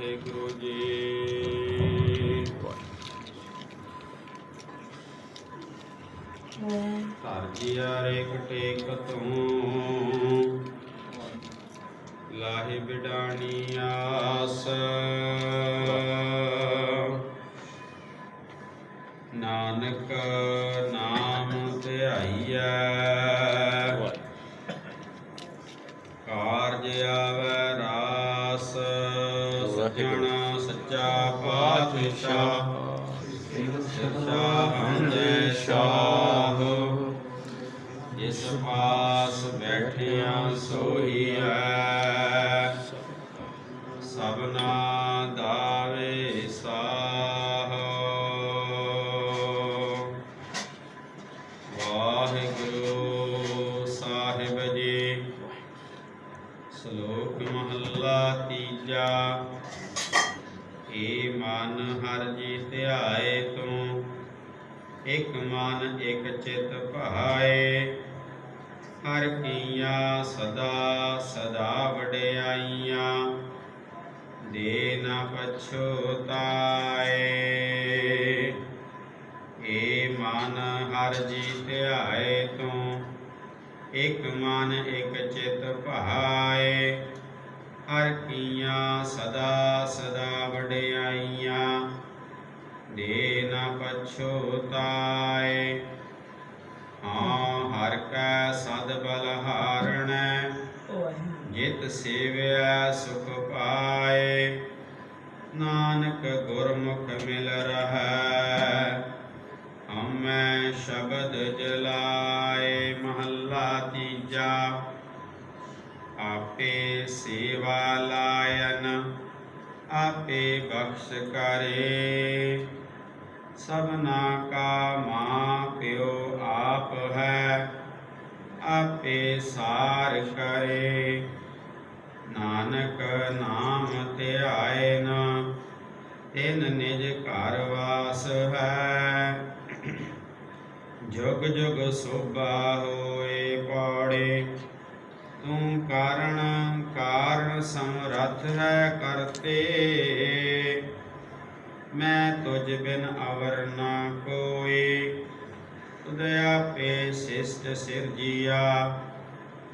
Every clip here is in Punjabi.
ਵਾਹਿਗੁਰੂ ਜੀ। ਧਰ ਜੀਆ ਰੇ ਕਟੇਕ ਤੂੰ। ਲਾਹੇ ਬਿਡਾਣੀ ਆਸ। ਨਾਨਕ ਨਾਮ ਧਿਆਈਐ। ਕਾਰਜ ਆਵੈ ਜਾਣਾ ਸੱਚਾ ਪਾਤਸ਼ਾਹ। ਸੱਚਾ ਹੰਦੇ ਸ਼ਾਹ ਜਿਸ ਪਾਸ ਬੈਠਿਆ ਸੋਈਐ ਸਭਨਾ ਸ਼ਲੋਕ ਮਹੱਲਾ ਤੀਜਾ। ਏ ਮਨ ਹਰ ਜੀ ਧਿਆਏ ਤੂੰ, ਇਕ ਮਨ ਇਕ ਚਿਤ ਭਾਏ। ਹਰ ਕੀਆਂ ਸਦਾ ਸਦਾ ਵਡਿਆਈਆਂ, ਦੇ ਨਾ ਪਛੋਤਾ ਇਕ ਮਨ ਇਕ ਚਿਤ ਭਾਏ। ਹਰ ਕੀਆਂ ਸਦਾ ਸਦਾ ਵਡਿਆਈਆਂ, ਦੇ ਨਾ ਪਛੋਤਾਏ ਹਾਂ, ਹਰ ਕੈ ਸਦ ਬਲ ਹਾਰਣੈ, ਜਿਤ ਸੇਵਿਆ ਸੁਖ ਪਾਏ। ਨਾਨਕ ਗੁਰਮੁਖ ਮਿਲ ਰਹੈ, ਹਮੈ ਸ਼ਬਦ ਜਲਾਏ। ਤੀਜਾ ਆਪੇ ਸੇਵਾ ਲਾਇਨ, ਆਪੇ ਬਖਸ਼ ਕਰੇ। ਸਭਨਾ ਕਾ ਮਾਂ ਪਿਓ ਆਪ ਹੈ, ਆਪੇ ਸਾਰ ਕਰੇ। ਨਾਨਕ ਨਾਮ ਧਿਆਏ ਨ ਤਿਨ ਜੁਗ ਸੋਭਾ ਹੋਏ ਪਾੜੇ। ਤੂੰ ਕਾਰਣ ਕਾਰਨ ਸਮਰੱਥ ਹੈ ਕਰਤੇ। ਮੈਂ ਤੁਝ ਬਿਨ ਅਵਰ ਨਾ ਕੋਈ ਉਦਿਆ ਪੇ ਸਿਸ਼ਟ ਸਿਰਜੀਆ,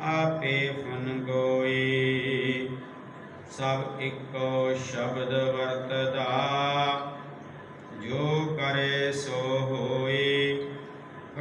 ਆਪੇ ਫਨ ਗੋਈ ਸਭ ਇੱਕੋ ਸ਼ਬਦ ਵਰਤਦਾ, ਜੋ ਕਰੇ ਸੋ ਹੋਈ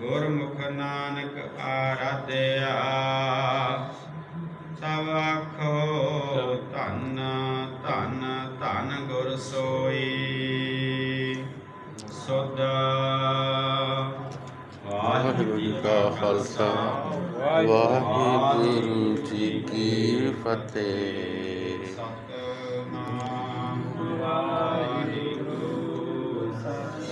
ਗੁਰਮੁਖ ਨਾਨਕ ਆਰਾਧਿਆ। ਸਭ ਆਖੋ ਧੰਨ ਧੰਨ ਧੰਨ ਗੁਰ ਸੋਈ। ਸੁਧ। ਵਾਹਿਗੁਰੂ ਜੀ ਕਾ ਖਾਲਸਾ। ਵਾਹਿਗੁਰੂ ਜੀ ਕੀ ਫਤਿਹ। ਸਤਿ ਨਾਮ ਵਾਹਿਗੁਰੂ ਸਤਿ